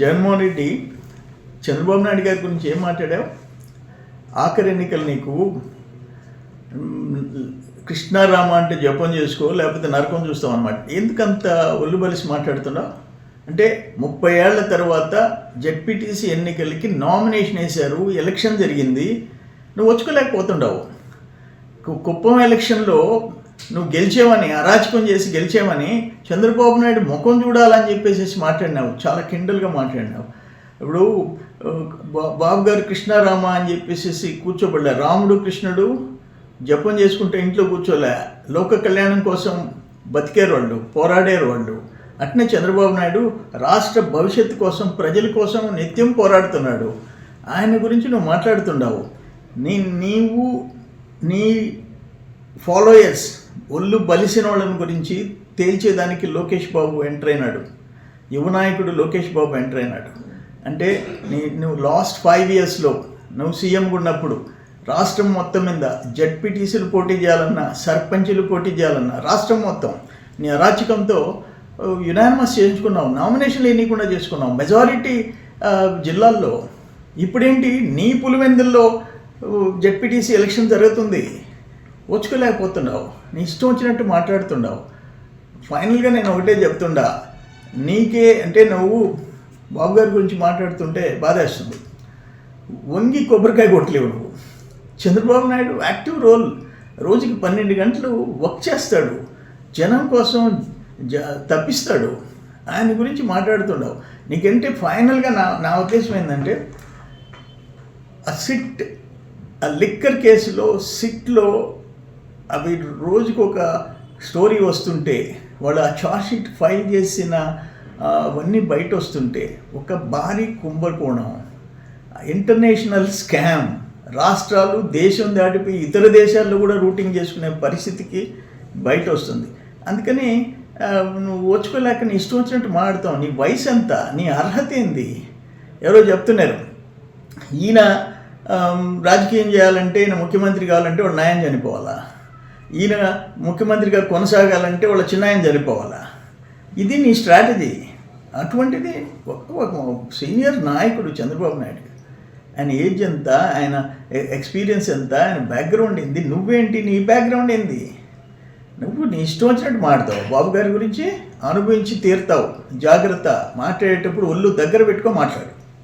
జగన్మోహన్ రెడ్డి చంద్రబాబు నాయుడు గారి గురించి ఏం మాట్లాడావు? ఆఖరి ఎన్నికలు నీకు కృష్ణారామ అంటే జపం చేసుకో లేకపోతే నరకం చూస్తావు అనమాట ఎందుకంత ఒళ్ళు బలిసి మాట్లాడుతున్నావు? అంటే ముప్పై ఏళ్ళ తర్వాత జెడ్పీటీసీ ఎన్నికలకి నామినేషన్ వేశారు ఎలక్షన్ జరిగింది. నువ్వు వచ్చుకోలేకపోతుండవు కుప్పం ఎలక్షన్లో నువ్వు గెలిచేవని అరాచకం చేసి గెలిచేవని చంద్రబాబు నాయుడు ముఖం చూడాలని చెప్పేసి మాట్లాడినావు. చాలా కిండల్గా మాట్లాడినావు. ఇప్పుడు బా- బాబు గారు కృష్ణారామ అని చెప్పేసి కూర్చోబడలే. రాముడు కృష్ణుడు జపం చేసుకుంటే ఇంట్లో కూర్చోలే. లోక కళ్యాణం కోసం బతికేరు వాళ్ళు పోరాడేరు వాళ్ళు అట్నే చంద్రబాబు నాయుడు రాష్ట్ర భవిష్యత్తు కోసం ప్రజల కోసం నిత్యం పోరాడుతున్నాడు. ఆయన గురించి నువ్వు మాట్లాడుతున్నావు నీ నీవు నీ ఫాలోయర్స్ ఒళ్ళు బలిసిన వాళ్ళని గురించి తేల్చేదానికి లోకేష్ బాబు ఎంటర్ అయినాడు. యువనాయకుడు లోకేష్ బాబు ఎంటర్ అయినాడు. అంటే నీ నువ్వు లాస్ట్ ఫైవ్ ఇయర్స్లో నువ్వు సీఎంగా ఉన్నప్పుడు రాష్ట్రం మొత్తం మీద జడ్పీటీసీలు పోటీ చేయాలన్నా సర్పంచులు పోటీ చేయాలన్నా రాష్ట్రం మొత్తం నీ అరాచకంతో యునానిమస్ చేయించుకున్నావు. నామినేషన్లు ఎన్నికుండా చేసుకున్నావు. మెజారిటీ జిల్లాల్లో ఇప్పుడేంటి నీ పులివెందుల్లో జడ్పీటీసీ ఎలక్షన్ జరుగుతుంది. ఓచుకోలేకపోతున్నావు. నీ ఇష్టం వచ్చినట్టు మాట్లాడుతున్నావు. ఫైనల్గా నేను ఒకటే చెప్తుండా. నీకే అంటే నువ్వు బాబు గారి గురించి మాట్లాడుతుంటే బాధేస్తుంది. వంగి కొబ్బరికాయ కొట్టలేవు నువ్వు. Chandrababu Naidu active role. రోజుకి పన్నెండు గంటలు వర్క్ చేస్తాడు. జనం కోసం జ తప్పిస్తాడు. ఆయన గురించి మాట్లాడుతుండవు నీకంటే ఫైనల్గా నా నా ఉద్దేశం ఏంటంటే ఆ సిట్ ఆ లిక్కర్ కేసులో సిట్లో అవి రోజుకు ఒక స్టోరీ వస్తుంటే వాళ్ళు ఆ షీట్ ఫైల్ చేసిన అవన్నీ బయట వస్తుంటే ఒక భారీ కుంభకోణం. International scam. రాష్ట్రాలు దేశం దాటిపోయి ఇతర దేశాల్లో కూడా రూటింగ్ చేసుకునే పరిస్థితికి బయట వస్తుంది అందుకని నువ్వు ఓచుకోలేక నీ ఇష్టం వచ్చినట్టు మాట్లాడతావు. నీ వయసు ఎంత నీ అర్హత ఏంది ఎవరో చెప్తున్నారు. ఈయన రాజకీయం చేయాలంటే ఈయన ముఖ్యమంత్రి కావాలంటే వాడు న్యాయం చనిపోవాలా? ఈయన ముఖ్యమంత్రిగా కొనసాగాలంటే వాళ్ళ చిన్నాయన చనిపోవాలా ఇది నీ స్ట్రాటజీ. అటువంటిది ఒక ఒక సీనియర్ నాయకుడు చంద్రబాబు నాయుడు ఆయన ఏజ్ ఎంత? ఆయన ఎక్స్పీరియన్స్ ఎంత? ఆయన బ్యాక్గ్రౌండ్ ఏంది? నువ్వేంటి? నీ బ్యాక్గ్రౌండ్ ఏంది? నువ్వు నీ ఇష్టం వచ్చినట్టు మాడతావు బాబు గారి గురించి అనుభవించి తీరుతావు. జాగ్రత్త. మాట్లాడేటప్పుడు ఒళ్ళు దగ్గర పెట్టుకో మాట్లాడు.